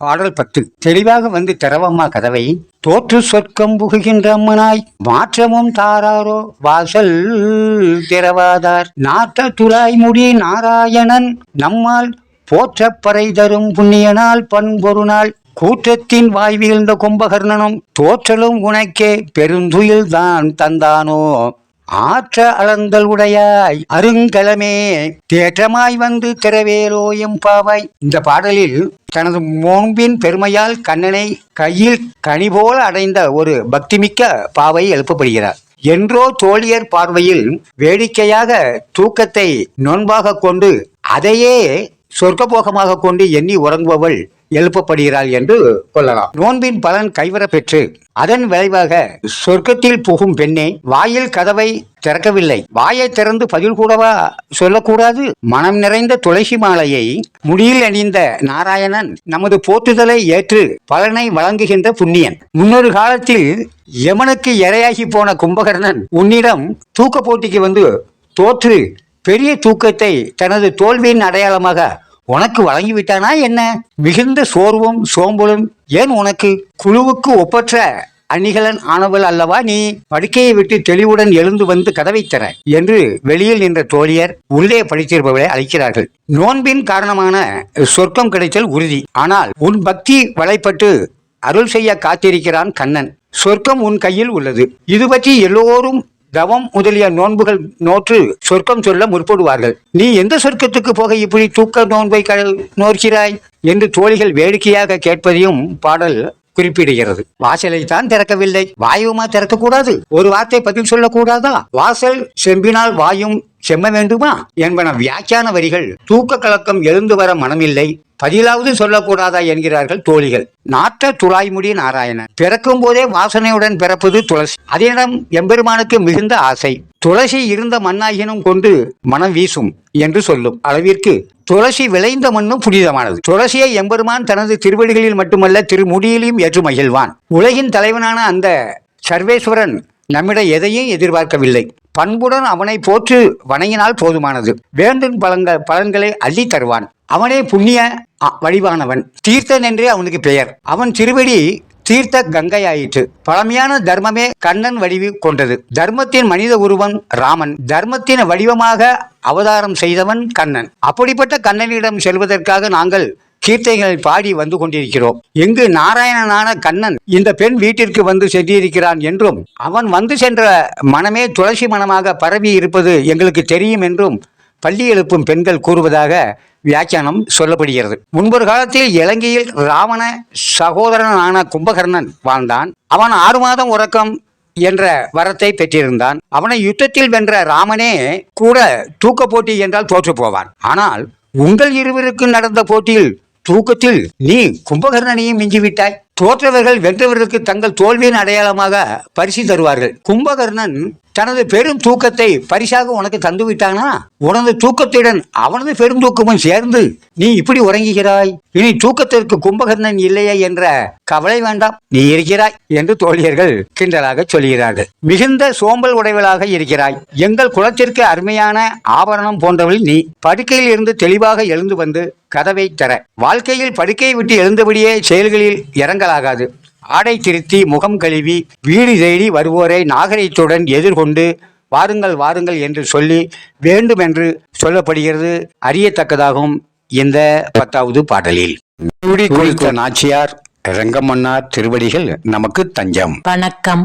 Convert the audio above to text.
பாடல் பத்து. தெளிவாக வந்து திறவம்மா கதவை. தோற்று சொர்க்கம் புகுகின்ற அம்மனாய் மாற்றமும் தாராரோ வாசல் திறவாதார். நாட்ட துளாய் முடி நாராயணன் நம்மால் போற்றப்பறை தரும் புண்ணியனால் பண்பொருநாள் கூற்றத்தின் வாய் வீழ்ந்த கும்பகர்ணனும் தோற்றலும் உனக்கே பெருந்துயில் தான் தந்தானோ. ஆற்ற அளந்தல் உடையாய் அருங்கலமே தேற்றமாய் வந்து திறவேலோ பாவை இந்த பாடலில் தனது நோன்பின் பெருமையால் கண்ணனை கையில் கனி போல அடைந்த ஒரு பக்திமிக்க பாவை எழுப்பப்படுகிறார். என்றோ தோழியர் பார்வையில் வேடிக்கையாக தூக்கத்தை நோன்பாக கொண்டு அதையே சொர்க்கபோகமாக கொண்டு எண்ணி உறங்குபவள் எழுப்பப்படுகிறாள் என்று கொள்ளலாம். நோன்பின் பலன் கைவர பெற்று அதன் விளைவாக சொர்க்கத்தில் புகும் பெண்ணே வாயில் கதவை திறக்கவில்லை. வாயை திறந்து பதில் கூடவா சொல்லக்கூடாது? மனம் நிறைந்த துளசி மாலையை முடியில் அணிந்த நாராயணன் நமது போற்றுதலை ஏற்று பலனை வழங்குகின்ற புண்ணியன். முன்னொரு காலத்தில் யமனுக்கு இரையாகி போன கும்பகர்ணன் உன்னிடம் தூக்க போட்டிக்கு வந்து தோற்று பெரிய தூக்கத்தை தனது தோல்வியின் அடையாளமாக உனக்கு வழங்கிவிட்டானா என்ன? மிகுந்த சோர்வும் சோம்பலும் ஏன் உனக்கு? குழுவுக்கு ஒப்பற்ற அணிகலன் ஆனவள் அல்லவா நீ? படுக்கையை விட்டு தெளிவுடன் எழுந்து வந்து கதவை தர என்று வெளியில் நின்ற தோழியர் உள்ளே படித்திருப்பவளை அழைக்கிறார்கள். நோன்பின் காரணமான சொர்க்கம் கிடைத்தல் உறுதி. ஆனால் உன் பக்தி வலைப்பட்டு அருள் செய்ய காத்திருக்கிறான் கண்ணன். சொர்க்கம் உன் கையில் உள்ளது. இது பற்றி எல்லோரும் தவம் முதலிய நோன்புகள் நோற்று சொர்க்கம் சொல்ல முற்படுவார்கள். நீ எந்த சொர்க்கத்துக்கு போக இப்படி தூக்க நோன்பை நோக்கிறாய் என்று தோழிகள் வேடிக்கையாக கேட்பதையும் பாடல் குறிப்பிடுகிறது. வாசலை தான் திறக்கவில்லை. வாயுமா திறக்கக்கூடாது? ஒரு வார்த்தை பதில் சொல்லக்கூடாதா? வாசல் செம்பினால் வாயும் செம்ம வேண்டுமா? என்பன வியாக்கியான வரிகள். தூக்க கலக்கம் எழுந்து வர மனமில்லை. பதிலாவது சொல்லக்கூடாதா என்கிறார்கள் தோழிகள். நாட்ட துளாய்முடி நாராயணன். பிறக்கும் போதே வாசனையுடன் பிறப்பது துளசி. அதனிடம் எம்பெருமானுக்கு மிகுந்த ஆசை. துளசி இருந்த மண்ணாகினும் கொண்டு மனம் வீசும் என்று சொல்லும் அளவிற்கு துளசி விளைந்த மண்ணும் புனிதமானது. துளசியை எம்பெருமான் தனது திருவடிகளில் மட்டுமல்ல திருமுடியிலையும் ஏற்று மகிழ்வான். உலகின் தலைவனான அந்த சர்வேஸ்வரன் நம்மிடம் எதையும் எதிர்பார்க்கவில்லை. பண்புடன் அவனை போற்று வணங்கினால் போதுமானது. வேண்டும் பலன்கள் பலன்களை அள்ளி தருவான். அவனே புண்ணிய அ, வடிவானவன். தீர்த்தன் என்றே அவனுக்கு பெயர். அவன் திருவடி தீர்த்த கங்கையாயிற்று. பழமையான தர்மமே கண்ணன் வடிவு கொண்டது. தர்மத்தின் மனித உருவம் ராமன். தர்மத்தின் வடிவமாக அவதாரம் செய்தவன் கண்ணன். அப்படிப்பட்ட கண்ணனிடம் செல்வதற்காக நாங்கள் கீர்த்தைகளை பாடி வந்து கொண்டிருக்கிறோம். எங்கு நாராயணனான கண்ணன் இந்த பெண் வீட்டிற்கு வந்து சென்றிருக்கிறான் என்றும் அவன் வந்து சென்ற மனமே துளசி மனமாக பரவி இருப்பது எங்களுக்கு தெரியும் என்றும் பள்ளி எழுப்பும் பெண்கள் கூறுவதாக வியாக்கியானம் சொல்லப்படுகிறது. முன்பொரு காலத்தில் இலங்கையில் ராவண சகோதரனான கும்பகர்ணன் வாழ்ந்தான். அவன் ஆறு மாதம் உறக்கம் என்ற வரத்தை பெற்றிருந்தான். அவனை யுத்தத்தில் வென்ற ராமனே கூட தூக்க போட்டி என்றால் தோற்று போவான். ஆனால் உங்கள் இருவருக்கு நடந்த போட்டியில் தூக்கத்தில் நீ கும்பகர்ணனையும் மிஞ்சிவிட்டாய். தோற்றவர்கள் வென்றவர்களுக்கு தங்கள் தோல்வியின் அடையாளமாக பரிசு தருவார்கள். கும்பகர்ணன் தனது பெரும் தூக்கத்தை பரிசாக உனக்கு தந்து விட்டானா உனது தூக்கத்துடன் அவனது பெரும் தூக்கமும் சேர்ந்து நீ இப்படி உறங்குகிறாய்? இனி தூக்கத்திற்கு கும்பகர்ணன் இல்லையே என்ற கவலை வேண்டாம். நீ இருக்கிறாய் என்று தோழியர்கள் கிண்டலாக சொல்கிறார்கள். மிகுந்த சோம்பல் உடையவளாக இருக்கிறாய். எங்கள் குலத்திற்கு அருமையான ஆபரணம் போன்றவள் நீ படுக்கையில் இருந்து தெளிவாக எழுந்து வந்து கதவை தர. வாழ்க்கையில் படுக்கையை விட்டு எழுந்தபடியே செயல்களில் இறங்கலாகாது. ஆடை திருத்தி முகம் கழுவி வீடு தேடி வருவோரை நாகரிகத்துடன் எதிர்கொண்டு வாருங்கள் வாருங்கள் என்று சொல்லி வேண்டுமென்று சொல்லப்படுகிறது. அறியத்தக்கதாகும் இந்த பத்தாவது பாடலில். குறித்த நாச்சியார் ரங்கமன்னார் திருவடிகள் நமக்கு தஞ்சம். வணக்கம்.